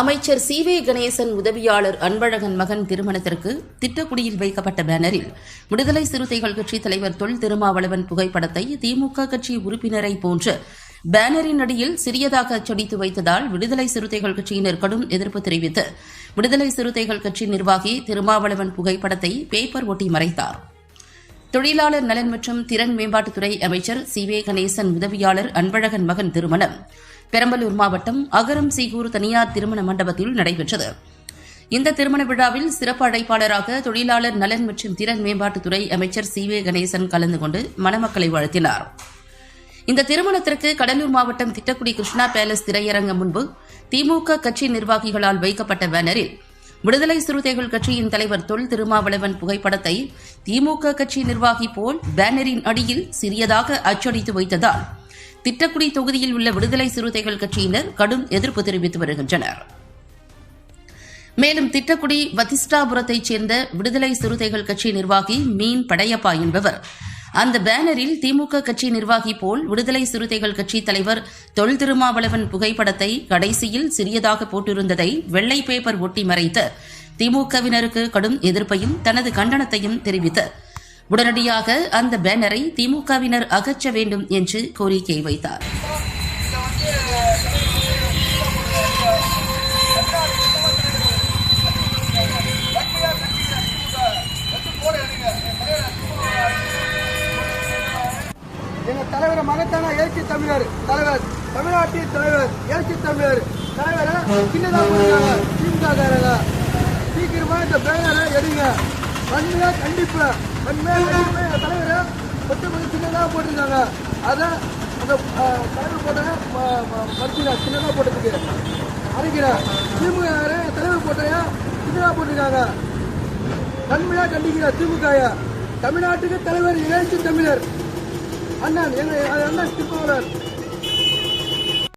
அமைச்சர் சி வே கணேசன் உதவியாளர் அன்பழகன் மகன் திருமணத்திற்கு திட்டக்குடியில் வைக்கப்பட்ட பேனரில் விடுதலை சிறுத்தைகள் கட்சித் தலைவர் தொல் திருமாவளவன் புகைப்படத்தை திமுக கட்சி உறுப்பினரை போன்று பேனரின் அடியில் சிறியதாக அச்சடித்து வைத்ததால் விடுதலை சிறுத்தைகள் கட்சியினர் கடும் எதிர்ப்பு தெரிவித்து விடுதலை சிறுத்தைகள் கட்சி நிர்வாகி திருமாவளவன் புகைப்படத்தை பேப்பர் ஒட்டி மறைத்தார். தொழிலாளர் நலன் மற்றும் திறன் மேம்பாட்டுத்துறை அமைச்சர் சி வே கணேசன் உதவியாளர் அன்பழகன் மகன் திருமணம். பெரம்பலூர் மாவட்டம் அகரம் சீகூர் தனியார் திருமண மண்டபத்தில் நடைபெற்றது. இந்த திருமண விழாவில் சிறப்பு அழைப்பாளராக தொழிலாளர் நலன் மற்றும் திறன் மேம்பாட்டுத்துறை அமைச்சர் சி வே கணேசன் கலந்து கொண்டு மணமக்களை வாழ்த்தினார். இந்த திருமணத்திற்கு கடலூர் மாவட்டம் திட்டக்குடி கிருஷ்ணா பேலஸ் திரையரங்கம் முன்பு திமுக கட்சி நிர்வாகிகளால் வைக்கப்பட்ட பேனரில் விடுதலை சிறுத்தைகள் கட்சியின் தலைவர் தொல் திருமாவளவன் புகைப்படத்தை திமுக கட்சி நிர்வாகி போல் பேனரின் அடியில் சிறியதாக அச்சடித்து வைத்ததால் திட்டக்குடி தொகுதியில் உள்ள விடுதலை சிறுத்தைகள் கட்சியினர் கடும் எதிர்ப்பு தெரிவித்து வருகின்றனர். மேலும் திட்டக்குடி வதிஷ்டாபுரத்தைச் சேர்ந்த விடுதலை சிறுத்தைகள் கட்சி நிர்வாகி மீன் படையப்பா என்பவர் அந்த பேனரில் திமுக கட்சி நிர்வாகி போல் விடுதலை சிறுத்தைகள் கட்சி தலைவர் தொல் திருமாவளவன் புகைப்படத்தை கடைசியில் சிறியதாக போட்டிருந்ததை வெள்ளை பேப்பர் ஒட்டி மறைத்து திமுகவினருக்கு கடும் எதிர்ப்பையும் தனது கண்டனத்தையும் தெரிவித்தார் உடனடியாக அந்த பேனரை திமுகவினர் அகற்ற வேண்டும் என்று கோரிக்கை வைத்தார். எங்க தலைவர் மகத்தான எழுச்சி தமிழர் தலைவர் தமிழ்நாட்டின் தலைவர் எழுச்சி தமிழர் தலைவரை சின்னதா போடுறாங்க திமுக சீக்கிரமா இந்த பேனரை எடுங்க. வன்மையா கண்டிப்பு. வன்மையா தலைவரை கொஞ்சம் கொஞ்சம் சின்னதாக போட்டிருக்காங்க. அதை அந்த தலைவர் போட்ட மறுக்கிறேன் சின்னதாக போட்டதுக்கு. அரைக்கிறேன் திமுக தலைவர் போட்டைய? சின்னதாக போட்டிருக்காங்க. வன்மையா கண்டிக்கிற திமுக தமிழ்நாட்டுக்கு தலைவர் எழுச்சி தமிழர். அண்ணன் எங்க அண்ணன் திருப்பவரர்